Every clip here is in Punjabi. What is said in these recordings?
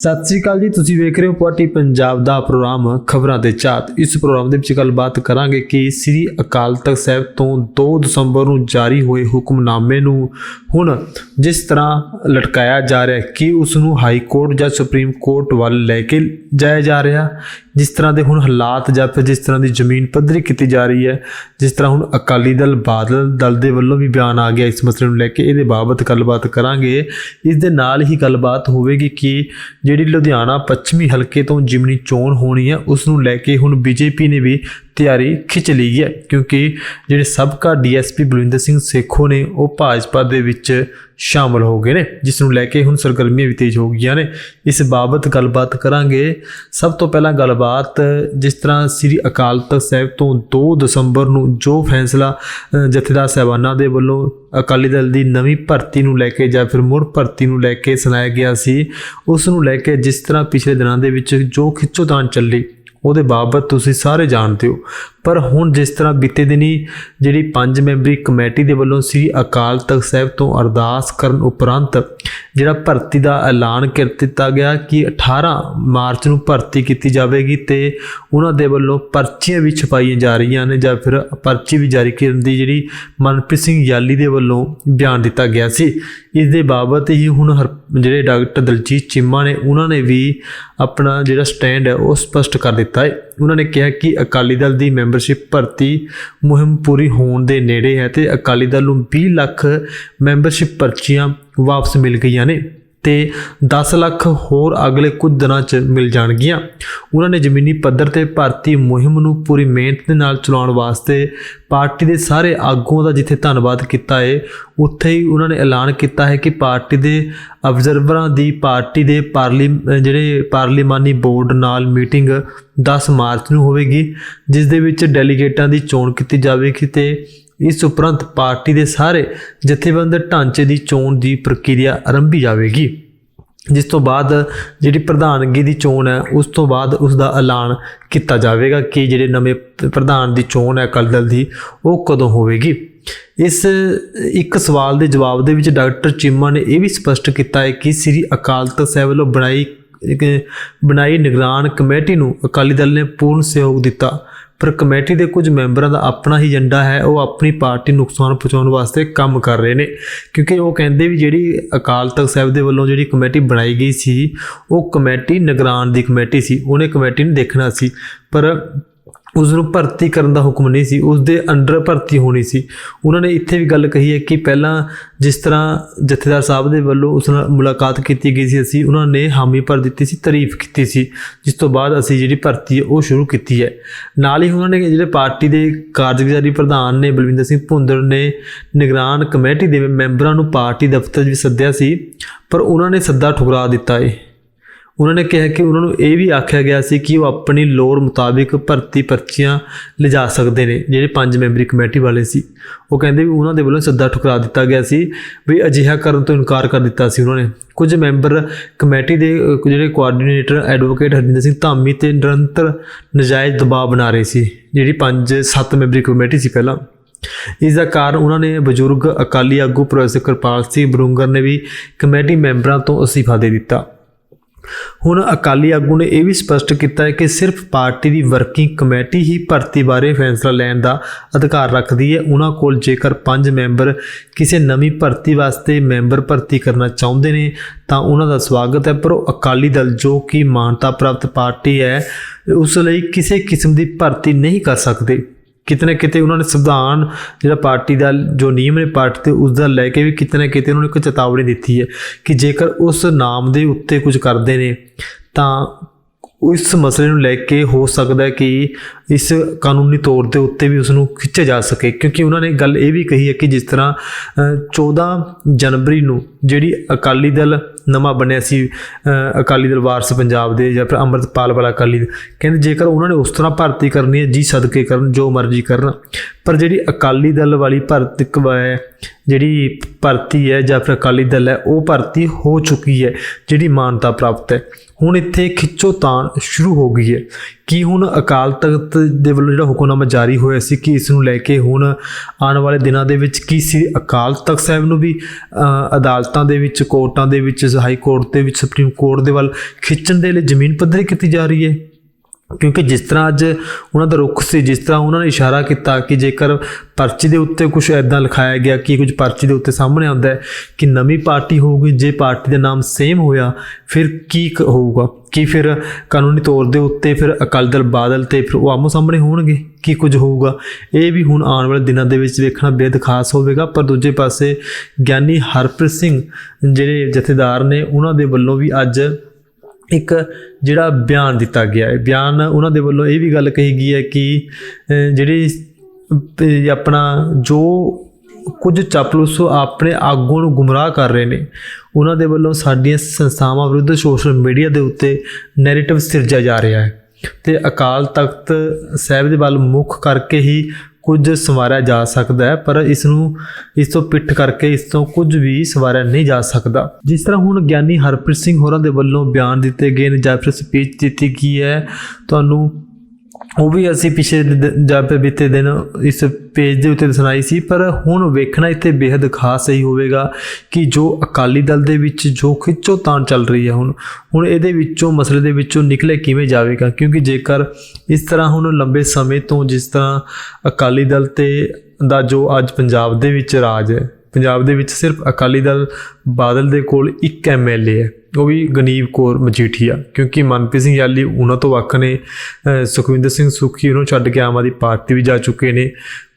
ਸਤਿ ਸ੍ਰੀ ਅਕਾਲ ਜੀ, ਤੁਸੀਂ ਵੇਖ ਰਹੇ ਹੋ ਪਾਰਟੀ ਪੰਜਾਬ ਦਾ ਪ੍ਰੋਗਰਾਮ ਖਬਰਾਂ ਦੇ ਚਾਤ ਇਸ ਪ੍ਰੋਗਰਾਮ ਦੇ ਵਿੱਚ ਗੱਲਬਾਤ ਕਰਾਂਗੇ ਕਿ ਸ੍ਰੀ ਅਕਾਲ ਤਖਤ ਸਾਹਿਬ ਤੋਂ 2 ਦਸੰਬਰ ਨੂੰ ਜਾਰੀ ਹੋਏ ਹੁਕਮਨਾਮੇ ਨੂੰ ਹੁਣ ਜਿਸ ਤਰ੍ਹਾਂ ਲਟਕਾਇਆ ਜਾ ਰਿਹਾ ਹੈ ਕਿ ਉਸ ਨੂੰ ਹਾਈ ਕੋਰਟ ਜਾਂ ਸੁਪਰੀਮ ਕੋਰਟ ਵੱਲ ਲੈ ਕੇ ਜਾਇਆ ਜਾ ਰਿਹਾ। ਜਿਸ ਤਰ੍ਹਾਂ ਦੇ ਹੁਣ ਹਾਲਾਤ ਜਾਂ ਫਿਰ ਜਿਸ ਤਰ੍ਹਾਂ ਦੀ ਜ਼ਮੀਨ ਪੱਧਰੀ ਕੀਤੀ ਜਾ ਰਹੀ ਹੈ, ਜਿਸ ਤਰ੍ਹਾਂ ਹੁਣ ਅਕਾਲੀ ਦਲ, ਬਾਦਲ ਦਲ ਦੇ ਵੱਲੋਂ ਵੀ ਬਿਆਨ ਆ ਗਿਆ ਇਸ ਮਸਲੇ ਨੂੰ ਲੈ ਕੇ, ਇਹਦੇ ਬਾਬਤ ਗੱਲਬਾਤ ਕਰਾਂਗੇ। ਇਸ ਦੇ ਨਾਲ ਹੀ ਗੱਲਬਾਤ ਹੋਵੇਗੀ ਕਿ ਜਿਹੜੀ ਲੁਧਿਆਣਾ ਪੱਛਮੀ ਹਲਕੇ ਤੋਂ ਜਿਮਨੀ ਚੋਣ ਹੋਣੀ ਹੈ, ਉਸ ਨੂੰ ਲੈ ਕੇ ਹੁਣ ਬੀਜੇਪੀ ਨੇ ਵੀ ਤਿਆਰੀ ਖਿੱਚ ਲਈ ਹੈ, ਕਿਉਂਕਿ ਜਿਹੜੇ ਸਾਬਕਾ ਡੀਐਸਪੀ ਬਲਵਿੰਦਰ ਸਿੰਘ ਸੇਖੋ ਨੇ, ਉਹ ਭਾਜਪਾ ਦੇ ਵਿੱਚ ਸ਼ਾਮਲ ਹੋ ਗਏ ਨੇ, ਜਿਸ ਨੂੰ ਲੈ ਕੇ ਹੁਣ ਸਰਗਰਮੀਆਂ ਵੀ ਤੇਜ਼ ਹੋ ਗਈਆਂ ਨੇ। ਇਸ ਬਾਬਤ ਗੱਲਬਾਤ ਕਰਾਂਗੇ। ਸਭ ਤੋਂ ਪਹਿਲਾਂ ਗੱਲਬਾਤ, ਜਿਸ ਤਰ੍ਹਾਂ ਸ੍ਰੀ ਅਕਾਲ ਤਖਤ ਸਾਹਿਬ ਤੋਂ 2 ਦਸੰਬਰ ਨੂੰ ਜੋ ਫੈਸਲਾ ਜਥੇਦਾਰ ਸਾਹਿਬਾਨਾਂ ਦੇ ਵੱਲੋਂ ਅਕਾਲੀ ਦਲ ਦੀ ਨਵੀਂ ਭਰਤੀ ਨੂੰ ਲੈ ਕੇ ਜਾਂ ਫਿਰ ਮੁੜ ਭਰਤੀ ਨੂੰ ਲੈ ਕੇ ਸੁਣਾਇਆ ਗਿਆ ਸੀ, ਉਸ ਨੂੰ ਲੈ ਕੇ ਜਿਸ ਤਰ੍ਹਾਂ ਪਿਛਲੇ ਦਿਨਾਂ ਦੇ ਵਿੱਚ ਜੋ ਖਿੱਚੋਤਾਣ ਚੱਲੀ ਉਹਦੇ ਬਾਬਤ ਤੁਸੀਂ ਸਾਰੇ ਜਾਣਦੇ ਹੋ। ਪਰ ਹੁਣ ਜਿਸ ਤਰ੍ਹਾਂ ਬੀਤੇ ਦਿਨੀ ਜਿਹੜੀ ਪੰਜ ਮੈਂਬਰੀ ਕਮੇਟੀ ਦੇ ਵੱਲੋਂ ਸ੍ਰੀ ਅਕਾਲ ਤਖਤ ਸਾਹਿਬ ਤੋਂ ਅਰਦਾਸ ਕਰਨ ਉਪਰੰਤ ਜਿਹੜਾ ਭਰਤੀ ਦਾ ਐਲਾਨ ਕਰ ਦਿੱਤਾ ਗਿਆ ਕਿ 18 ਮਾਰਚ ਨੂੰ ਭਰਤੀ ਕੀਤੀ ਜਾਵੇਗੀ ਤੇ ਉਹਨਾਂ ਦੇ ਵੱਲੋਂ ਪਰਚੀਆਂ ਵੀ ਛਪਾਈਆਂ ਜਾ ਰਹੀਆਂ ਨੇ ਜਾਂ ਫਿਰ ਪਰਚੀ ਵੀ ਜਾਰੀ ਕਰਨ ਦੀ ਜਿਹੜੀ ਮਨਪ੍ਰੀਤ ਸਿੰਘ ਯਾਲੀ ਦੇ ਵੱਲੋਂ ਬਿਆਨ ਦਿੱਤਾ ਗਿਆ ਸੀ। ਇਸ ਦੇ ਬਾਬਤ ਹੀ ਹੁਣ ਹਰ- ਜਿਹੜੇ ਡਾਕਟਰ ਦਲਜੀਤ ਚੀਮਾ ਨੇ, ਉਹਨਾਂ ਨੇ ਵੀ ਆਪਣਾ ਜਿਹੜਾ ਸਟੈਂਡ ਹੈ ਉਹ ਸਪਸ਼ਟ ਕਰ ਦਿੱਤਾ ਹੈ। ਉਹਨਾਂ ਨੇ ਕਿਹਾ ਕਿ ਅਕਾਲੀ ਦਲ ਦੀ ਮੈਂਬਰਸ਼ਿਪ ਭਰਤੀ ਮੁਹਿੰਮ ਪੂਰੀ ਹੋਣ ਦੇ ਨੇੜੇ ਹੈ ਤੇ ਅਕਾਲੀ ਦਲ ਨੂੰ 20 ਲੱਖ ਮੈਂਬਰਸ਼ਿਪ ਪਰਚੀਆਂ ਵਾਪਸ ਮਿਲ ਗਈਆਂ ਨੇ। ਤੇ 10 ਲੱਖ ਹੋਰ ਅਗਲੇ ਕੁਝ ਦਿਨਾਂ 'ਚ ਮਿਲ ਜਾਣਗੀਆਂ। ਉਹਨਾਂ ਨੇ ਜ਼ਮੀਨੀ ਪੱਧਰ ਤੇ ਭਰਤੀ ਮੁਹਿੰਮ ਨੂੰ ਪੂਰੀ ਮਿਹਨਤ ਦੇ ਨਾਲ ਚਲਾਉਣ ਵਾਸਤੇ ਪਾਰਟੀ ਦੇ ਸਾਰੇ ਆਗੂਆਂ ਦਾ ਜਿੱਥੇ ਧੰਨਵਾਦ ਕੀਤਾ ਹੈ ਉੱਥੇ ਹੀ ਉਹਨਾਂ ਨੇ ਐਲਾਨ ਕੀਤਾ ਹੈ ਕਿ ਪਾਰਟੀ ਦੇ ਅਬਜ਼ਰਵਰਾਂ ਦੀ ਪਾਰਟੀ ਦੇ ਪਾਰਲੀ, ਜਿਹੜੇ ਪਾਰਲੀਮਾਨੀ ਬੋਰਡ ਨਾਲ ਮੀਟਿੰਗ 10 ਮਾਰਚ ਨੂੰ ਹੋਵੇਗੀ, ਜਿਸ ਦੇ ਵਿੱਚ ਡੈਲੀਗੇਟਾਂ ਦੀ ਚੋਣ ਕੀਤੀ ਜਾਵੇਗੀ ਤੇ ਇਸ ਉਪਰੰਤ ਪਾਰਟੀ ਦੇ ਸਾਰੇ ਜਥੇਬੰਦ ਢਾਂਚੇ ਦੀ ਚੋਣ ਦੀ ਪ੍ਰਕਿਰਿਆ ਆਰੰਭੀ ਜਾਵੇਗੀ। ਜਿਸ ਤੋਂ ਬਾਅਦ ਜਿਹੜੀ ਪ੍ਰਧਾਨਗੀ ਦੀ ਚੋਣ ਹੈ, ਉਸ ਤੋਂ ਬਾਅਦ ਉਸ ਦਾ ਐਲਾਨ ਕੀਤਾ ਜਾਵੇਗਾ ਕਿ ਜਿਹੜੇ ਨਵੇਂ ਪ੍ਰਧਾਨ ਦੀ ਚੋਣ ਹੈ ਅਕਾਲੀ ਦਲ ਦੀ, ਉਹ ਕਦੋਂ ਹੋਵੇਗੀ। ਇਸ ਇੱਕ ਸਵਾਲ ਦੇ ਜਵਾਬ ਦੇ ਵਿੱਚ ਡਾਕਟਰ ਚੀਮਾ ਨੇ ਇਹ ਵੀ ਸਪਸ਼ਟ ਕੀਤਾ ਹੈ ਕਿ ਸ੍ਰੀ ਅਕਾਲ ਤਖਤ ਸਾਹਿਬ ਵੱਲੋਂ ਬਣਾਈ ਬਣਾਈ ਨਿਗਰਾਨ ਕਮੇਟੀ ਨੂੰ ਅਕਾਲੀ ਦਲ ਨੇ ਪੂਰਨ ਸਹਿਯੋਗ ਦਿੱਤਾ। ਪਰ ਕਮੇਟੀ ਦੇ ਕੁਝ ਮੈਂਬਰਾਂ ਦਾ ਆਪਣਾ ਹੀ ਏਜੰਡਾ ਹੈ, ਉਹ ਆਪਣੀ ਪਾਰਟੀ ਨੂੰ ਨੁਕਸਾਨ ਪਹੁੰਚਾਉਣ ਵਾਸਤੇ ਕੰਮ ਕਰ ਰਹੇ ਨੇ। ਕਿਉਂਕਿ ਉਹ ਕਹਿੰਦੇ ਵੀ ਜਿਹੜੀ ਅਕਾਲ ਤਖਤ ਸਾਹਿਬ ਦੇ ਵੱਲੋਂ ਜਿਹੜੀ ਕਮੇਟੀ ਬਣਾਈ ਗਈ ਸੀ, ਉਹ ਕਮੇਟੀ ਨਿਗਰਾਨ ਦੀ ਕਮੇਟੀ ਸੀ, ਉਹਨੇ ਕਮੇਟੀ ਨੂੰ ਦੇਖਣਾ ਸੀ। ਪਰ ਉਸ ਨੂੰ ਭਰਤੀ ਕਰਨ ਦਾ ਹੁਕਮ ਨਹੀਂ ਸੀ ਉਸ ਦੇ ਅੰਡਰ ਭਰਤੀ ਹੋਣੀ ਸੀ। ਉਹਨਾਂ ਨੇ ਇੱਥੇ ਵੀ ਗੱਲ ਕਹੀ ਹੈ ਕਿ ਪਹਿਲਾਂ ਜਿਸ ਤਰ੍ਹਾਂ ਜਥੇਦਾਰ ਸਾਹਿਬ ਦੇ ਵੱਲੋਂ ਉਸ ਨਾਲ ਮੁਲਾਕਾਤ ਕੀਤੀ ਗਈ ਸੀ, ਅਸੀਂ ਉਹਨਾਂ ਨੇ ਹਾਮੀ ਭਰ ਦਿੱਤੀ ਸੀ, ਤਾਰੀਫ ਕੀਤੀ ਸੀ, ਜਿਸ ਤੋਂ ਬਾਅਦ ਅਸੀਂ ਜਿਹੜੀ ਭਰਤੀ ਹੈ ਉਹ ਸ਼ੁਰੂ ਕੀਤੀ ਹੈ। ਨਾਲ ਹੀ ਉਹਨਾਂ ਨੇ ਜਿਹੜੇ ਪਾਰਟੀ ਦੇ ਕਾਰਜਕਾਰੀ ਪ੍ਰਧਾਨ ਨੇ ਬਲਵਿੰਦਰ ਸਿੰਘ ਭੁੰਦੜ ਨੇ ਨਿਗਰਾਨ ਕਮੇਟੀ ਦੇ ਮੈਂਬਰਾਂ ਨੂੰ ਪਾਰਟੀ ਦਫ਼ਤਰ ਵਿੱਚ ਸੱਦਿਆ ਸੀ, ਪਰ ਉਹਨਾਂ ਨੇ ਸੱਦਾ ਠੁਕਰਾ ਦਿੱਤਾ ਏ। ਉਹਨਾਂ ਨੇ ਕਿਹਾ ਕਿ ਉਹਨਾਂ ਨੂੰ ਇਹ ਵੀ ਆਖਿਆ ਗਿਆ ਸੀ ਕਿ ਉਹ ਆਪਣੀ ਲੋੜ ਮੁਤਾਬਿਕ ਭਰਤੀ ਪਰਚੀਆਂ ਲਿਜਾ ਸਕਦੇ ਨੇ, ਜਿਹੜੇ ਪੰਜ ਮੈਂਬਰੀ ਕਮੇਟੀ ਵਾਲੇ ਸੀ। ਉਹ ਕਹਿੰਦੇ ਵੀ ਉਹਨਾਂ ਦੇ ਵੱਲੋਂ ਸੱਦਾ ਠੁਕਰਾ ਦਿੱਤਾ ਗਿਆ ਸੀ ਵੀ ਅਜਿਹਾ ਕਰਨ ਤੋਂ ਇਨਕਾਰ ਕਰ ਦਿੱਤਾ ਸੀ ਉਹਨਾਂ ਨੇ। ਕੁਝ ਮੈਂਬਰ ਕਮੇਟੀ ਦੇ, ਜਿਹੜੇ ਕੋਆਰਡੀਨੇਟਰ ਐਡਵੋਕੇਟ ਹਰਜਿੰਦਰ ਸਿੰਘ ਧਾਮੀ ਤੇ ਨਿਰੰਤਰ ਨਜਾਇਜ਼ ਦਬਾਅ ਬਣਾ ਰਹੇ ਸੀ, ਜਿਹੜੀ ਪੰਜ, ਸੱਤ ਮੈਂਬਰੀ ਕਮੇਟੀ ਸੀ ਪਹਿਲਾਂ। ਇਸ ਦਾ ਕਾਰਨ ਉਹਨਾਂ ਨੇ ਬਜ਼ੁਰਗ ਅਕਾਲੀ ਆਗੂ ਪ੍ਰੋਫੈਸਰ ਕਿਰਪਾਲ ਸਿੰਘ ਬਰੁੰਗਰ ਨੇ ਵੀ ਕਮੇਟੀ ਮੈਂਬਰਾਂ ਤੋਂ ਅਸਤੀਫਾ ਦੇ ਦਿੱਤਾ। ਹੁਣ ਅਕਾਲੀ ਆਗੂ ਨੇ ਇਹ ਵੀ ਸਪਸ਼ਟ ਕੀਤਾ ਹੈ ਕਿ ਸਿਰਫ ਪਾਰਟੀ ਦੀ ਵਰਕਿੰਗ ਕਮੇਟੀ ਹੀ ਭਰਤੀ ਬਾਰੇ ਫੈਸਲਾ ਲੈਣ ਦਾ ਅਧਿਕਾਰ ਰੱਖਦੀ ਹੈ। ਉਹਨਾਂ ਕੋਲ ਜੇਕਰ ਪੰਜ ਮੈਂਬਰ ਕਿਸੇ ਨਵੀਂ ਭਰਤੀ ਵਾਸਤੇ ਮੈਂਬਰ ਭਰਤੀ ਕਰਨਾ ਚਾਹੁੰਦੇ ਨੇ, ਤਾਂ ਉਹਨਾਂ ਦਾ ਸਵਾਗਤ ਹੈ। ਪਰ ਉਹ ਅਕਾਲੀ ਦਲ ਜੋ ਕਿ ਮਾਨਤਾ ਪ੍ਰਾਪਤ ਪਾਰਟੀ ਹੈ, ਉਸ ਲਈ ਕਿਸੇ ਕਿਸਮ ਦੀ ਭਰਤੀ ਨਹੀਂ ਕਰ ਸਕਦੇ। ਕਿਤੇ ਨਾ ਕਿਤੇ ਉਹਨਾਂ ਨੇ ਸੰਵਿਧਾਨ ਜਿਹੜਾ ਪਾਰਟੀ ਦਾ ਜੋ ਨਿਯਮ ਨੇ ਪਾਰਟੀ ਤੇ ਉਸ ਦਾ ਲੈ ਕੇ ਵੀ ਕਿਤੇ ਨਾ ਕਿਤੇ ਉਹਨਾਂ ਨੇ ਇੱਕ ਚੇਤਾਵਨੀ ਦਿੱਤੀ ਹੈ ਕਿ ਜੇਕਰ ਉਸ ਨਾਮ ਦੇ ਉੱਤੇ ਕੁਝ ਕਰਦੇ ਨੇ ਤਾਂ ਇਸ ਮਸਲੇ ਨੂੰ ਲੈ ਕੇ ਹੋ ਸਕਦਾ ਹੈ ਕਿ ਇਸ ਕਾਨੂੰਨੀ ਤੌਰ ਦੇ ਉੱਤੇ ਵੀ ਉਸ ਨੂੰ ਖਿੱਚਿਆ ਜਾ ਸਕੇ। ਕਿਉਂਕਿ ਉਹਨਾਂ ਨੇ ਗੱਲ ਇਹ ਵੀ ਕਹੀ ਹੈ ਕਿ ਜਿਸ ਤਰ੍ਹਾਂ ਅ, 14 ਜਨਵਰੀ ਨੂੰ ਜਿਹੜੀ ਅਕਾਲੀ ਦਲ ਨਵਾਂ ਬਣਿਆ ਸੀ ਅਕਾਲੀ ਦਲ ਵਾਰਸ ਪੰਜਾਬ ਦੇ ਜਾਂ ਫਿਰ ਅੰਮ੍ਰਿਤਪਾਲ ਵਾਲਾ ਅਕਾਲੀ ਦਲ, ਕਹਿੰਦੇ ਜੇਕਰ ਉਹਨਾਂ ਨੇ ਉਸ ਤਰ੍ਹਾਂ ਭਰਤੀ ਕਰਨੀ ਹੈ ਜੀ ਸਦਕੇ ਕਰਨ ਜੋ ਮਰਜ਼ੀ ਕਰਨ ਪਰ ਜਿਹੜੀ ਅਕਾਲੀ ਦਲ ਵਾਲੀ ਭਰਤੀ ਕ- ਹੈ ਜਿਹੜੀ ਭਰਤੀ ਹੈ ਜਾਂ ਫਿਰ ਅਕਾਲੀ ਦਲ ਹੈ, ਉਹ ਭਰਤੀ ਹੋ ਚੁੱਕੀ ਹੈ, ਜਿਹੜੀ ਮਾਨਤਾ ਪ੍ਰਾਪਤ ਹੈ। ਹੁਣ ਇੱਥੇ ਖਿੱਚੋਤਾਣ ਸ਼ੁਰੂ ਹੋ ਗਈ ਹੈ ਕਿ ਹੁਣ ਅਕਾਲ ਤਖਤ ਦੇ ਵੱਲੋਂ ਜਿਹੜਾ ਹੁਕਮਨਾਮਾ ਜਾਰੀ ਹੋਇਆ ਸੀ ਕਿ ਇਸ ਨੂੰ ਲੈ ਕੇ ਹੁਣ ਆਉਣ ਵਾਲੇ ਦਿਨਾਂ ਦੇ ਵਿੱਚ ਕੀ ਸੀ? ਅਕਾਲ ਤਖਤ ਸਾਹਿਬ ਨੂੰ ਵੀ ਅਦਾਲਤਾਂ ਦੇ ਵਿੱਚ, ਕੋਰਟਾਂ ਦੇ ਵਿੱਚ, ਹਾਈ ਕੋਰਟ ਦੇ ਵਿੱਚ, ਸੁਪਰੀਮ ਕੋਰਟ ਦੇ ਵੱਲ ਖਿੱਚਣ ਦੇ ਲਈ ਜ਼ਮੀਨ ਪੱਧਰੀ ਕੀਤੀ ਜਾ ਰਹੀ ਹੈ। ਕਿਉਂਕਿ ਜਿਸ ਤਰ੍ਹਾਂ ਅੱਜ ਉਹਨਾਂ ਦਾ ਰੁਖ ਸੀ, ਜਿਸ ਤਰ੍ਹਾਂ ਉਹਨਾਂ ਨੇ ਇਸ਼ਾਰਾ ਕੀਤਾ ਕਿ ਜੇਕਰ ਪਰਚੀ ਦੇ ਉੱਤੇ ਕੁਝ ਐਦਾਂ ਲਿਖਾਇਆ ਗਿਆ ਕਿ ਕੁਝ ਪਰਚੀ ਦੇ ਉੱਤੇ ਸਾਹਮਣੇ ਆਉਂਦਾ ਹੈ ਕਿ ਨਵੀਂ ਪਾਰਟੀ ਹੋਊਗੀ, ਜੇ ਪਾਰਟੀ ਦਾ ਨਾਮ ਸੇਮ ਹੋਇਆ, ਫਿਰ ਕੀ ਕ- ਹੋਊਗਾ? ਕੀ ਫਿਰ ਕਾਨੂੰਨੀ ਤੌਰ ਦੇ ਉੱਤੇ ਫਿਰ ਅਕਾਲੀ ਦਲ, ਬਾਦਲ ਤੇ ਫਿਰ ਉਹ ਆਮੋ ਸਾਹਮਣੇ ਹੋਣਗੇ ਕੀ ਕੁਝ ਹੋਊਗਾ? ਇਹ ਵੀ ਹੁਣ ਆਉਣ ਵਾਲੇ ਦਿਨਾਂ ਦੇ ਵਿੱਚ ਵੇਖਣਾ ਬੇहद ਖਾਸ ਹੋਵੇਗਾ, ਪਰ ਦੂਜੇ ਪਾਸੇ ਗਿਆਨੀ ਹਰਪ੍ਰੀਤ ਸਿੰਘ ਜਿਹੜੇ ਜਥੇਦਾਰ ਨੇ, ਉਹਨਾਂ ਦੇ ਵੱਲੋਂ ਵੀ ਅੱਜ ਇੱਕ ਜਿਹੜਾ ਬਿਆਨ ਦਿੱਤਾ ਗਿਆ ਹੈ। ਬਿਆਨ ਉਹਨਾਂ ਦੇ ਵੱਲੋਂ ਇਹ ਵੀ ਗੱਲ ਕਹੀ ਗਈ ਹੈ ਕਿ ਜਿਹੜੀ ਆਪਣਾ ਜੋ ਕੁਝ ਚਾਪਲੂਸ ਆਪਣੇ ਆਗੂਆਂ ਨੂੰ ਗੁੰਮਰਾਹ ਕਰ ਰਹੇ ਨੇ, ਉਹਨਾਂ ਦੇ ਵੱਲੋਂ ਸਾਡੀਆਂ ਸੰਸਥਾਵਾਂ ਵਿਰੁੱਧ ਸੋਸ਼ਲ ਮੀਡੀਆ ਦੇ ਉੱਤੇ ਨੈਰੇਟਿਵ ਸਿਰਜਿਆ ਜਾ ਰਿਹਾ ਹੈ। ਤੇ ਅਕਾਲ ਤਖਤ ਸਾਹਿਬ ਦੇ ਵੱਲ ਮੁੱਖ ਕਰਕੇ ਹੀ ਕੁਝ ਸਵਾਰਿਆ ਜਾ ਸਕਦਾ ਹੈ, ਪਰ ਇਸ ਨੂੰ ਇਸ ਤੋਂ ਪਿੱਠ ਕਰਕੇ ਇਸ ਤੋਂ ਕੁਝ ਵੀ ਸਵਾਰਿਆ ਨਹੀਂ ਜਾ ਸਕਦਾ। ਜਿਸ ਤਰ੍ਹਾਂ ਹੁਣ ਗਿਆਨੀ ਹਰਪ੍ਰੀਤ ਸਿੰਘ ਹੋਰਾਂ ਦੇ ਵੱਲੋਂ ਬਿਆਨ ਦਿੱਤੇ ਗਏ ਨੇ ਜਾਂ ਫਿਰ ਸਪੀਚ ਦਿੱਤੀ ਗਈ ਹੈ, ਤੁਹਾਨੂੰ ਉਹ ਵੀ ਅਸੀਂ ਪਿਛਲੇ ਦ- ਬੀਤੇ ਦਿਨ ਇਸ ਪੇਜ ਦੇ ਉੱਤੇ ਸੁਣਾਈ ਸੀ, ਪਰ ਹੁਣ ਵੇਖਣਾ ਇੱਥੇ ਬੇहद ਖਾਸ ਹੀ ਹੋਵੇਗਾ ਕਿ ਜੋ ਅਕਾਲੀ ਦਲ ਦੇ ਵਿੱਚ ਜੋ ਖਿੱਚੋਤਾਣ ਚੱਲ ਰਹੀ ਹੈ ਹੁਣ ਹੁਣ ਇਹਦੇ ਵਿੱਚੋਂ, ਮਸਲੇ ਦੇ ਵਿੱਚੋਂ ਨਿਕਲੇ ਕਿਵੇਂ ਜਾਵੇਗਾ? ਕਿਉਂਕਿ ਜੇਕਰ ਇਸ ਤਰ੍ਹਾਂ ਹੁਣ ਲੰਬੇ ਸਮੇਂ ਤੋਂ ਜਿਸ ਤਰ੍ਹਾਂ ਅਕਾਲੀ ਦਲ ਤੇ ਦਾ ਜੋ ਅੱਜ ਪੰਜਾਬ ਦੇ ਵਿੱਚ ਰਾਜ ਹੈ ਪੰਜਾਬ ਦੇ ਵਿੱਚ ਸਿਰਫ ਅਕਾਲੀ ਦਲ ਬਾਦਲ ਦੇ ਕੋਲ ਇੱਕ ਐਮਐਲਏ ਹੈ। ਉਹ ਵੀ ਗਨੀਵ ਕੌਰ ਮਜੀਠੀਆ ਕਿਉਂਕਿ ਮਨਪ੍ਰੀਤ ਸਿੰਘ ਯਾਲੀ ਉਹਨਾਂ ਤੋਂ ਵੱਖ ਨੇ ਸੁਖਵਿੰਦਰ ਸਿੰਘ ਸੁਖੀ ਉਹਨੂੰ ਛੱਡ ਕੇ ਆਮ ਆਦਮੀ ਪਾਰਟੀ ਵੀ ਜਾ ਚੁੱਕੇ ਨੇ,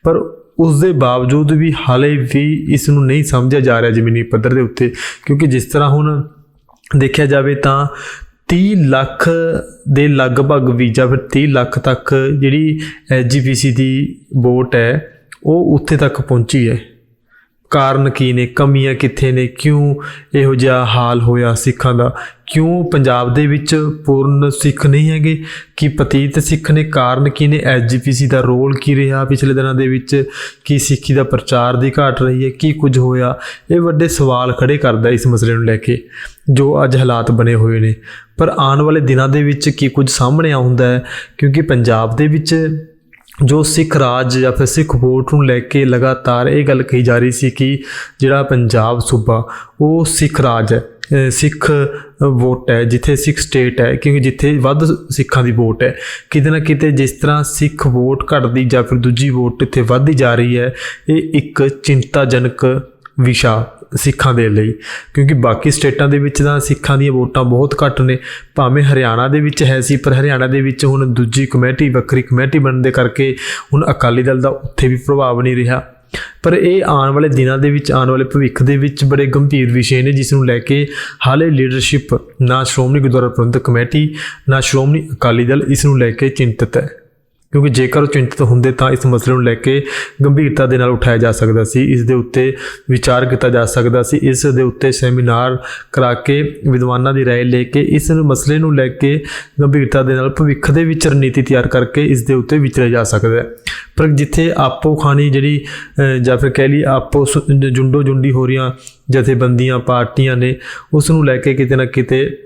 ਪਰ ਉਸ ਦੇ ਬਾਵਜੂਦ ਵੀ ਹਾਲੇ ਵੀ ਇਸ ਨੂੰ ਨਹੀਂ ਸਮਝਿਆ ਜਾ ਰਿਹਾ ਜ਼ਮੀਨੀ ਪੱਧਰ ਦੇ ਉੱਤੇ, ਕਿਉਂਕਿ ਜਿਸ ਤਰ੍ਹਾਂ ਹੁਣ ਦੇਖਿਆ ਜਾਵੇ ਤਾਂ 30 ਲੱਖ ਦੇ ਲਗਭਗ ਵੀਜ਼ਾ ਫਿਰ 30 ਲੱਖ ਤੱਕ ਜਿਹੜੀ ਐਸਜੀਪੀਸੀ ਦੀ ਵੋਟ ਹੈ, ਉਹ ਉੱਥੇ ਤੱਕ ਪਹੁੰਚੀ ਹੈ। ਕਾਰਨ ਕੀ ਨੇ? ਕਮੀਆਂ ਕਿੱਥੇ ਨੇ? ਕਿਉਂ ਇਹੋ ਜਿਹਾ ਹਾਲ ਹੋਇਆ ਸਿੱਖਾਂ ਦਾ? ਕਿਉਂ ਪੰਜਾਬ ਦੇ ਵਿੱਚ ਪੂਰਨ ਸਿੱਖ ਨਹੀਂ ਹੈਗੇ? ਕਿ ਪਤੀਤ ਸਿੱਖ ਨੇ? ਕਾਰਨ ਕੀ ਨੇ? ਐਸਜੀਪੀਸੀ ਦਾ ਰੋਲ ਕੀ ਰਿਹਾ ਪਿਛਲੇ ਦਿਨਾਂ ਦੇ ਵਿੱਚ? ਕੀ ਸਿੱਖੀ ਦਾ ਪ੍ਰਚਾਰ ਦੀ ਘਾਟ ਰਹੀ ਹੈ? ਕੀ ਕੁਝ ਹੋਇਆ? ਇਹ ਵੱਡੇ ਸਵਾਲ ਖੜੇ ਕਰਦਾ ਇਸ ਮਸਲੇ ਨੂੰ ਲੈ ਕੇ, ਜੋ ਅੱਜ ਹਾਲਾਤ ਬਣੇ ਹੋਏ ਨੇ। ਪਰ ਆਉਣ ਵਾਲੇ ਦਿਨਾਂ ਦੇ ਵਿੱਚ ਕੀ ਕੁਝ ਸਾਹਮਣੇ ਆਉਂਦਾ ਹੈ? ਕਿਉਂਕਿ ਪੰਜਾਬ ਦੇ ਵਿੱਚ ਜੋ ਸਿੱਖ ਰਾਜ ਜਾਂ ਫਿਰ ਸਿੱਖ ਵੋਟ ਨੂੰ ਲੈ ਕੇ ਲਗਾਤਾਰ ਇਹ ਗੱਲ ਕਹੀ ਜਾ ਰਹੀ ਸੀ ਕਿ ਜਿਹੜਾ ਪੰਜਾਬ ਸੂਬਾ, ਉਹ ਸਿੱਖ ਰਾਜ ਹੈ ਸਿੱਖ ਵੋਟ ਹੈ, ਜਿੱਥੇ ਸਿੱਖ ਸਟੇਟ ਹੈ, ਕਿਉਂਕਿ ਜਿੱਥੇ ਵੱਧ ਸਿੱਖਾਂ ਦੀ ਵੋਟ ਹੈ, ਕਿਤੇ ਨਾ ਕਿਤੇ ਜਿਸ ਤਰ੍ਹਾਂ ਸਿੱਖ ਵੋਟ ਘਟਦੀ ਜਾਂ ਫਿਰ ਦੂਜੀ ਵੋਟ ਇੱਥੇ ਵੱਧਦੀ ਜਾ ਰਹੀ ਹੈ, ਇਹ ਇੱਕ ਚਿੰਤਾਜਨਕ ਵਿਸ਼ਾ ਸਿੱਖਾਂ ਦੇ ਲਈ, ਕਿਉਂਕਿ ਬਾਕੀ ਸਟੇਟਾਂ ਦੇ ਵਿੱਚ ਤਾਂ ਸਿੱਖਾਂ ਦੀਆਂ ਵੋਟਾਂ ਬਹੁਤ ਘੱਟ ਨੇ, ਭਾਵੇਂ ਹਰਿਆਣਾ ਦੇ ਵਿੱਚ ਹੈ ਸੀ, ਪਰ ਹਰਿਆਣਾ ਦੇ ਵਿੱਚ ਹੁਣ ਦੂਜੀ ਕਮੇਟੀ, ਵੱਖਰੀ ਕਮੇਟੀ ਬਣਨ ਦੇ ਕਰਕੇ ਹੁਣ ਅਕਾਲੀ ਦਲ ਦਾ ਉੱਥੇ ਵੀ ਪ੍ਰਭਾਵ ਨਹੀਂ ਰਿਹਾ। ਪਰ ਇਹ ਆਉਣ ਵਾਲੇ ਦਿਨਾਂ ਦੇ ਵਿੱਚ, ਆਉਣ ਵਾਲੇ ਭਵਿੱਖ ਦੇ ਵਿੱਚ ਬੜੇ ਗੰਭੀਰ ਵਿਸ਼ੇ ਨੇ, ਜਿਸ ਨੂੰ ਲੈ ਕੇ ਹਾਲੇ ਲੀਡਰਸ਼ਿਪ ਨਾ ਸ਼੍ਰੋਮਣੀ ਗੁਰਦੁਆਰਾ ਪ੍ਰਬੰਧਕ ਕਮੇਟੀ, ਨਾ ਸ਼੍ਰੋਮਣੀ ਅਕਾਲੀ ਦਲ ਇਸ ਨੂੰ ਲੈ ਕੇ ਚਿੰਤਤ ਹੈ। ਕਿਉਂਕਿ ਜੇਕਰ ਉਹ ਚਿੰਤਤ ਹੁੰਦੇ ਤਾਂ ਇਸ ਮਸਲੇ ਨੂੰ ਲੈ ਕੇ ਗੰਭੀਰਤਾ ਦੇ ਨਾਲ ਉਠਾਇਆ ਜਾ ਸਕਦਾ ਸੀ ਇਸ ਦੇ ਉੱਤੇ ਵਿਚਾਰ ਕੀਤਾ ਜਾ ਸਕਦਾ ਸੀ ਇਸ ਦੇ ਉੱਤੇ ਸੈਮੀਨਾਰ ਕਰਾ ਕੇ ਵਿਦਵਾਨਾਂ ਦੀ رائے ਲੈ ਕੇ ਇਸ ਨੂੰ ਮਸਲੇ ਨੂੰ ਲੈ ਕੇ ਗੰਭੀਰਤਾ ਦੇ ਨਾਲ ਭਵਿੱਖ ਦੇ ਵਿੱਚ ਰਣਨੀਤੀ ਤਿਆਰ ਕਰਕੇ ਇਸ ਦੇ ਉੱਤੇ ਵਿਚਰਿਆ ਜਾ ਸਕਦਾ ਹੈ ਪਰ ਜਿੱਥੇ ਆਪੋ ਖਾਣੀ ਜਿਹੜੀ ਅਹ, ਜਾਂ ਫਿਰ ਕਹਿ ਲਈ ਆਪੋ ਸ- ਜੁੰਡੋ ਜੁੰਡੀ ਹੋ ਰਹੀਆਂ ਜਥੇਬੰਦੀਆਂ ਪਾਰਟੀਆਂ ਨੇ ਉਸ ਨੂੰ ਲੈ ਕੇ ਕਿਤੇ ਨਾ ਕਿਤੇ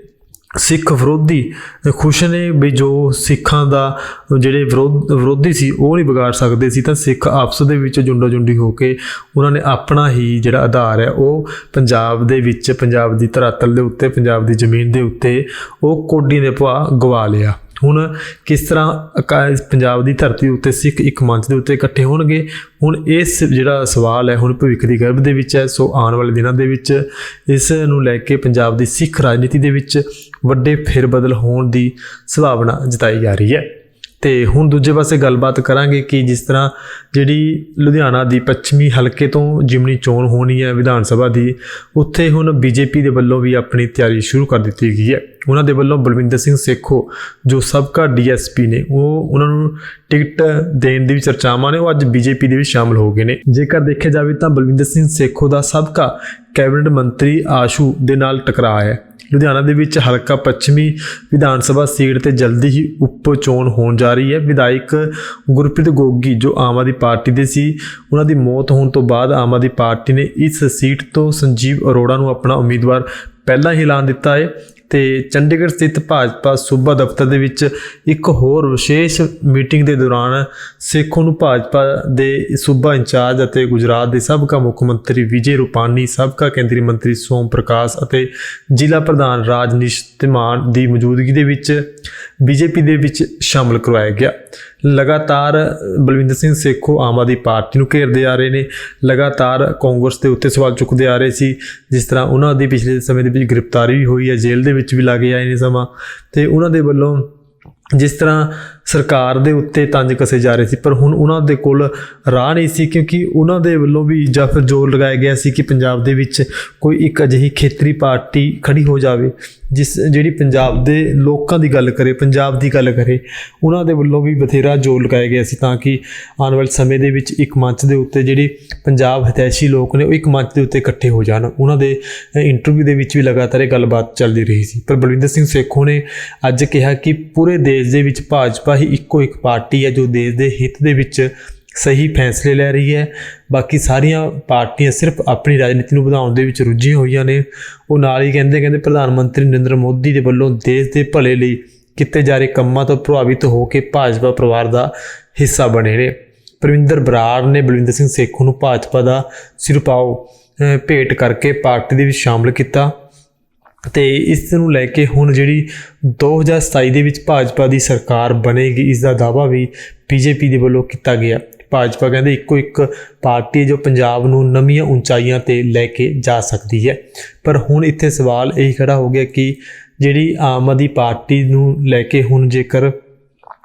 ਸਿੱਖ ਵਿਰੋਧੀ ਖੁਸ਼ ਨੇ ਵੀ ਜੋ ਸਿੱਖਾਂ ਦਾ ਜਿਹੜੇ ਵਿਰੋਧ, ਵਿਰੋਧੀ ਸੀ, ਉਹ ਨਹੀਂ ਵਿਗਾੜ ਸਕਦੇ ਸੀ, ਤਾਂ ਸਿੱਖ ਆਪਸ ਦੇ ਵਿੱਚ ਜੁੰਡੋ ਜੁੰਡੀ ਹੋ ਕੇ ਉਹਨਾਂ ਨੇ ਆਪਣਾ ਹੀ ਜਿਹੜਾ ਆਧਾਰ ਹੈ, ਉਹ ਪੰਜਾਬ ਦੇ ਵਿੱਚ, ਪੰਜਾਬ ਦੀ ਧਰਾਤਲ ਦੇ ਉੱਤੇ, ਪੰਜਾਬ ਦੀ ਜ਼ਮੀਨ ਦੇ ਉੱਤੇ ਉਹ ਕੋਡੀ ਦੇ ਭਾ ਗਵਾ ਲਿਆ। ਹੁਣ ਕਿਸ ਤਰ੍ਹਾਂ ਅਕਾ- ਪੰਜਾਬ ਦੀ ਧਰਤੀ ਉੱਤੇ ਸਿੱਖ ਇੱਕ ਮੰਚ ਦੇ ਉੱਤੇ ਇਕੱਠੇ ਹੋਣਗੇ? ਹੁਣ ਇਸ ਜਿਹੜਾ ਸਵਾਲ ਹੈ, ਹੁਣ ਭਵਿੱਖ ਦੀ ਗਰਭ ਦੇ ਵਿੱਚ ਹੈ, ਸੋ ਆਉਣ ਵਾਲੇ ਦਿਨਾਂ ਦੇ ਵਿੱਚ ਇਸ ਨੂੰ ਲੈ ਕੇ ਪੰਜਾਬ ਦੀ ਸਿੱਖ ਰਾਜਨੀਤੀ ਦੇ ਵਿੱਚ ਵੱਡੇ ਫੇਰਬਦਲ ਹੋਣ ਦੀ ਸੰਭਾਵਨਾ ਜਤਾਈ ਜਾ ਰਹੀ ਹੈ। ਤੇ ਹੁਣ ਦੂਜੇ ਪਾਸੇ ਗੱਲਬਾਤ ਕਰਾਂਗੇ ਕਿ ਜਿਸ ਤਰ੍ਹਾਂ ਜਿਹੜੀ ਲੁਧਿਆਣਾ ਦੀ ਪੱਛਮੀ ਹਲਕੇ ਤੋਂ ਜਿਮਨੀ ਚੋਣ ਹੋਣੀ ਹੈ ਵਿਧਾਨ ਸਭਾ ਦੀ, ਉੱਥੇ ਹੁਣ ਬੀਜੇਪੀ ਦੇ ਵੱਲੋਂ ਵੀ ਆਪਣੀ ਤਿਆਰੀ ਸ਼ੁਰੂ ਕਰ ਦਿੱਤੀ ਗਈ ਹੈ। ਉਹਨਾਂ ਦੇ ਵੱਲੋਂ ਬਲਵਿੰਦਰ ਸਿੰਘ ਸੇਖੋ, ਜੋ ਸਬਕਾ ਡੀਐਸਪੀ ਨੇ, ਉਹ ਉਹਨਾਂ ਨੂੰ ਟਿਕਟ ਦੇਣ ਦੀ ਵੀ ਚਰਚਾਵਾਂ ਨੇ, ਉਹ ਅੱਜ ਬੀਜੇਪੀ ਦੇ ਵਿੱਚ ਸ਼ਾਮਲ ਹੋ ਗਏ ਨੇ। ਜੇਕਰ ਦੇਖਿਆ ਜਾਵੇ ਤਾਂ ਬਲਵਿੰਦਰ ਸਿੰਘ ਸੇਖੋ ਦਾ ਸਬਕਾ ਕੈਬਨਿਟ ਮੰਤਰੀ ਆਸ਼ੂ ਦੇ ਨਾਲ ਟਕਰਾਅ ਹੈ। ਲੁਧਿਆਣਾ ਦੇ ਵਿੱਚ ਹਲਕਾ ਪੱਛਮੀ ਵਿਧਾਨ ਸਭਾ ਸੀਟ ਤੇ ਜਲਦੀ ਹੀ ਉਪ ਚੋਣ ਹੋਣ ਜਾ ਰਹੀ ਹੈ। ਵਿਧਾਇਕ ਗੁਰਪ੍ਰੀਤ ਗੋਗੀ, ਜੋ ਆਮ ਆਦਮੀ ਪਾਰਟੀ ਦੇ ਸੀ, ਉਹਨਾਂ ਦੀ ਮੌਤ ਹੋਣ ਤੋਂ ਬਾਅਦ ਆਮ ਆਦਮੀ ਪਾਰਟੀ ਨੇ ਇਸ ਸੀਟ ਤੋਂ ਸੰਜੀਵ ਅਰੋੜਾ ਨੂੰ ਆਪਣਾ ਉਮੀਦਵਾਰ ਪਹਿਲਾਂ ਹੀ ਐਲਾਨ ਦਿੱਤਾ ਹੈ। ਤੇ ਚੰਡੀਗੜ੍ਹ ਸਥਿਤ ਭਾਜਪਾ ਸੂਬਾ ਦਫ਼ਤਰ ਦੇ ਵਿੱਚ ਇੱਕ ਹੋਰ ਵਿਸ਼ੇਸ਼ ਮੀਟਿੰਗ ਦੇ ਦੌਰਾਨ ਸੇਖੋਂ ਨੂੰ ਭਾਜਪਾ ਦੇ ਸੂਬਾ ਇੰਚਾਰਜ ਅਤੇ ਗੁਜਰਾਤ ਦੇ ਸਾਬਕਾ ਮੁੱਖ ਮੰਤਰੀ ਵਿਜੇ ਰੂਪਾਨੀ, ਸਾਬਕਾ ਕੇਂਦਰੀ ਮੰਤਰੀ ਸੋਮ ਪ੍ਰਕਾਸ਼ ਅਤੇ ਜ਼ਿਲ੍ਹਾ ਪ੍ਰਧਾਨ ਰਾਜਨੀਸ਼ ਧੀਮਾਨ ਦੀ ਮੌਜੂਦਗੀ ਦੇ ਵਿੱਚ ਬੀਜੇਪੀ ਦੇ ਵਿੱਚ ਸ਼ਾਮਲ ਕਰਵਾਇਆ ਗਿਆ। ਲਗਾਤਾਰ ਬਲਵਿੰਦਰ ਸਿੰਘ ਸੇਖੋ ਆਮ ਆਦਮੀ ਪਾਰਟੀ ਨੂੰ ਘੇਰਦੇ ਆ ਰਹੇ ਨੇ, ਲਗਾਤਾਰ ਕਾਂਗਰਸ ਦੇ ਉੱਤੇ ਸਵਾਲ ਚੁੱਕਦੇ ਆ ਰਹੇ ਸੀ, ਜਿਸ ਤਰ੍ਹਾਂ ਉਹਨਾਂ ਦੀ ਪਿਛਲੇ ਸਮੇਂ ਦੇ ਵਿੱਚ ਗ੍ਰਿਫਤਾਰੀ ਵੀ ਹੋਈ ਹੈ, ਜੇਲ੍ਹ ਦੇ ਵਿੱਚ ਵੀ ਲੱਗੇ ਆਏ ਨੇ ਸਮਾਂ, ਤੇ ਉਹਨਾਂ ਦੇ ਵੱਲੋਂ ਜਿਸ ਤਰ੍ਹਾਂ ਸਰਕਾਰ ਦੇ ਉੱਤੇ ਤੰਜ ਕਸੇ ਜਾ ਰਹੇ ਸੀ, ਪਰ ਹੁਣ ਉਹਨਾਂ ਦੇ ਕੋਲ ਰਾਹ ਨਹੀਂ ਸੀ, ਕਿਉਂਕਿ ਉਹਨਾਂ ਦੇ ਵੱਲੋਂ ਵੀ ਜਾਂ ਫਿਰ ਜ਼ੋਰ ਲਗਾਇਆ ਗਿਆ ਸੀ ਕਿ ਪੰਜਾਬ ਦੇ ਵਿੱਚ ਕੋਈ ਇੱਕ ਅਜਿਹੀ ਖੇਤਰੀ ਪਾਰਟੀ ਖੜੀ ਹੋ ਜਾਵੇ, ਜਿਸ ਜਿਹੜੀ ਪੰਜਾਬ ਦੇ ਲੋਕਾਂ ਦੀ ਗੱਲ ਕਰੇ, ਪੰਜਾਬ ਦੀ ਗੱਲ ਕਰੇ, ਉਹਨਾਂ ਦੇ ਵੱਲੋਂ ਵੀ ਬਥੇਰਾ ਜ਼ੋਰ ਲਗਾਇਆ ਗਿਆ ਸੀ ਤਾਂ ਕਿ ਆਉਣ ਵਾਲੇ ਸਮੇਂ ਦੇ ਵਿੱਚ ਇੱਕ ਮੰਚ ਦੇ ਉੱਤੇ ਜਿਹੜੇ ਪੰਜਾਬ ਹਿਤੈਸ਼ੀ ਲੋਕ ਨੇ, ਉਹ ਇੱਕ ਮੰਚ ਦੇ ਉੱਤੇ ਇਕੱਠੇ ਹੋ ਜਾਣ। ਉਹਨਾਂ ਦੇ ਇੰਟਰਵਿਊ ਦੇ ਵਿੱਚ ਵੀ ਲਗਾਤਾਰ ਇਹ ਗੱਲਬਾਤ ਚੱਲਦੀ ਰਹੀ ਸੀ। ਪਰ ਬਲਵਿੰਦਰ ਸਿੰਘ ਸੇਖੋਂ ਨੇ ਅੱਜ ਕਿਹਾ ਕਿ ਪੂਰੇ ਦੇ ਦੇਸ਼ ਦੇ ਵਿੱਚ ਭਾਜਪਾ ਹੀ ਇੱਕੋ ਇੱਕ ਪਾਰਟੀ ਹੈ ਜੋ ਦੇਸ਼ ਦੇ ਹਿੱਤ ਦੇ ਵਿੱਚ ਸਹੀ ਫੈਸਲੇ ਲੈ ਰਹੀ ਹੈ। ਬਾਕੀ ਸਾਰੀਆਂ ਪਾਰਟੀਆਂ ਸਿਰਫ ਆਪਣੀ ਰਾਜਨੀਤੀ ਨੂੰ ਵਧਾਉਣ ਦੇ ਵਿੱਚ ਰੁੱਝੀਆਂ ਹੋਈਆਂ ਨੇ। ਉਹ ਨਾਲ ਹੀ ਕਹਿੰਦੇ ਕਹਿੰਦੇ ਪ੍ਰਧਾਨ ਮੰਤਰੀ ਨਰਿੰਦਰ ਮੋਦੀ ਦੇ ਵੱਲੋਂ ਦੇਸ਼ ਦੇ ਭਲੇ ਲਈ ਕੀਤੇ ਜਾ ਰਹੇ ਕੰਮਾਂ ਤੋਂ ਪ੍ਰਭਾਵਿਤ ਹੋ ਕੇ ਭਾਜਪਾ ਪਰਿਵਾਰ ਦਾ ਹਿੱਸਾ ਬਣੇ ਨੇ। ਪ੍ਰਵਿੰਦਰ ਬਰਾੜ ਨੇ ਬਲਵਿੰਦਰ ਸਿੰਘ ਸੇਖੋਂ ਨੂੰ ਭਾਜਪਾ ਦਾ ਸਿਰਪਾਓ ਅਹ, ਭੇਟ ਕਰਕੇ ਪਾਰਟੀ ਦੇ ਵਿੱਚ ਸ਼ਾਮਲ ਕੀਤਾ। ਤੇ ਇਸ ਨੂੰ ਲੈ ਕੇ ਹੁਣ ਜਿਹੜੀ 2027 ਦੇ ਵਿੱਚ ਭਾਜਪਾ ਦੀ ਸਰਕਾਰ ਬਣੇਗੀ, ਇਸ ਦਾ ਦਾਅਵਾ ਵੀ ਬੀਜੇਪੀ ਦੇ ਵੱਲੋਂ ਕੀਤਾ ਗਿਆ। ਭਾਜਪਾ ਕਹਿੰਦੇ ਇੱਕੋ ਇੱਕ ਪਾਰਟੀ ਹੈ ਜੋ ਪੰਜਾਬ ਨੂੰ ਨਵੀਆਂ ਉਚਾਈਆਂ ਤੇ ਲੈ ਕੇ ਜਾ ਸਕਦੀ ਹੈ। ਪਰ ਹੁਣ ਇੱਥੇ ਸਵਾਲ ਇਹ ਖੜਾ ਹੋ ਗਿਆ ਕਿ ਜਿਹੜੀ ਆਮ ਆਦਮੀ ਪਾਰਟੀ ਨੂੰ ਲੈ ਕੇ ਹੁਣ ਜੇਕਰ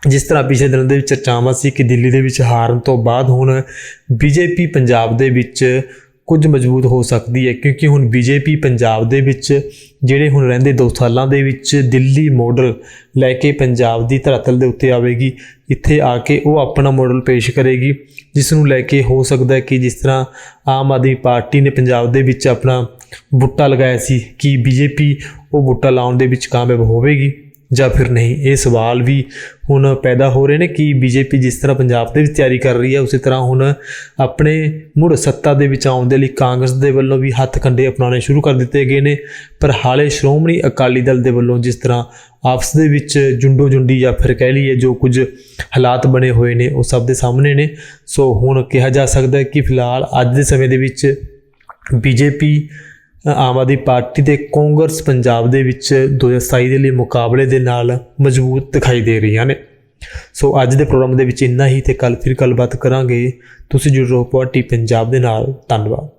ਜਿਸ ਤਰ੍ਹਾਂ ਪਿਛਲੇ ਦਿਨਾਂ ਦੇ ਵਿੱਚ ਚਰਚਾਵਾਂ ਸੀ ਕਿ ਦਿੱਲੀ ਦੇ ਵਿੱਚ ਹਾਰਨ ਤੋਂ ਬਾਅਦ ਹੁਣ ਬੀਜੇਪੀ ਪੰਜਾਬ ਦੇ ਵਿੱਚ ਕੁਝ ਮਜ਼ਬੂਤ ਹੋ ਸਕਦੀ ਹੈ ਕਿਉਂਕਿ ਹੁਣ ਬੀਜੇਪੀ ਪੰਜਾਬ ਦੇ ਵਿੱਚ, ਜਿਹੜੇ ਹੁਣ ਰਹਿੰਦੇ 2 ਸਾਲਾਂ ਦੇ ਵਿੱਚ ਦਿੱਲੀ ਮਾਡਲ ਲੈ ਕੇ ਪੰਜਾਬ ਦੀ ਧਰਤਲ ਦੇ ਉੱਤੇ ਆਵੇਗੀ, ਇੱਥੇ ਆ ਕੇ ਉਹ ਆਪਣਾ ਮਾਡਲ ਪੇਸ਼ ਕਰੇਗੀ ਜਿਸ ਨੂੰ ਲੈ ਕੇ ਹੋ ਸਕਦਾ ਹੈ ਕਿ ਜਿਸ ਤਰ੍ਹਾਂ ਆਮ ਆਦਮੀ ਪਾਰਟੀ ਨੇ ਪੰਜਾਬ ਦੇ ਵਿੱਚ ਆਪਣਾ ਬੁੱਟਾ ਲਗਾਇਆ ਸੀ ਕਿ ਬੀਜੇਪੀ ਉਹ ਬੁੱਟਾ ਲਾਉਣ ਦੇ ਵਿੱਚ ਕਾਮਯਾਬ ਹੋਵੇਗੀ। ਜਾਂ ਫਿਰ ਨਹੀਂ? ਇਹ ਸਵਾਲ ਵੀ ਹੁਣ ਪੈਦਾ ਹੋ ਰਹੇ ਨੇ ਕਿ ਬੀਜੇਪੀ ਜਿਸ ਤਰ੍ਹਾਂ ਪੰਜਾਬ ਦੇ ਵਿੱਚ ਤਿਆਰੀ ਕਰ ਰਹੀ ਹੈ, ਉਸੇ ਤਰ੍ਹਾਂ ਹੁਣ ਆਪਣੇ ਮੁੜ ਸੱਤਾ ਦੇ ਵਿੱਚ ਆਉਣ ਦੇ ਲਈ ਕਾਂਗਰਸ ਦੇ ਵੱਲੋਂ ਵੀ ਹੱਥ ਕੰਡੇ ਅਪਣਾਉਣੇ ਸ਼ੁਰੂ ਕਰ ਦਿੱਤੇ ਗਏ ਨੇ। ਪਰ ਹਾਲੇ ਸ਼੍ਰੋਮਣੀ ਅਕਾਲੀ ਦਲ ਦੇ ਵੱਲੋਂ ਜਿਸ ਤਰ੍ਹਾਂ ਆਪਸ ਦੇ ਵਿੱਚ ਜੁੰਡੋ ਜੁੰਡੀ ਜਾਂ ਫਿਰ ਕਹਿ ਲਈਏ ਜੋ ਕੁਝ ਹਾਲਾਤ ਬਣੇ ਹੋਏ ਨੇ, ਉਹ ਸਭ ਦੇ ਸਾਹਮਣੇ ਨੇ। ਸੋ ਹੁਣ ਕਿਹਾ ਜਾ ਸਕਦਾ ਹੈ ਕਿ ਫਿਲਹਾਲ ਅੱਜ ਦੇ ਸਮੇਂ ਦੇ ਵਿੱਚ ਬੀਜੇਪੀ ਆਮ ਆਦਮੀ ਪਾਰਟੀ ਤੇ ਕਾਂਗਰਸ ਪੰਜਾਬ ਦੇ ਵਿੱਚ 2027 ਦੇ ਲਈ ਮੁਕਾਬਲੇ ਦੇ ਨਾਲ ਮਜ਼ਬੂਤ ਦਿਖਾਈ ਦੇ ਰਹੀਆਂ ਨੇ। ਸੋ ਅੱਜ ਦੇ ਪ੍ਰੋਗਰਾਮ ਦੇ ਵਿੱਚ ਇੰਨਾ ਹੀ ਤੇ ਕੱਲ ਫਿਰ ਗੱਲਬਾਤ ਕਰਾਂਗੇ। ਤੁਸੀਂ ਜੁੜ ਰਹੋ ਪਾਰਟੀ ਪੰਜਾਬ ਦੇ ਨਾਲ। ਧੰਨਵਾਦ।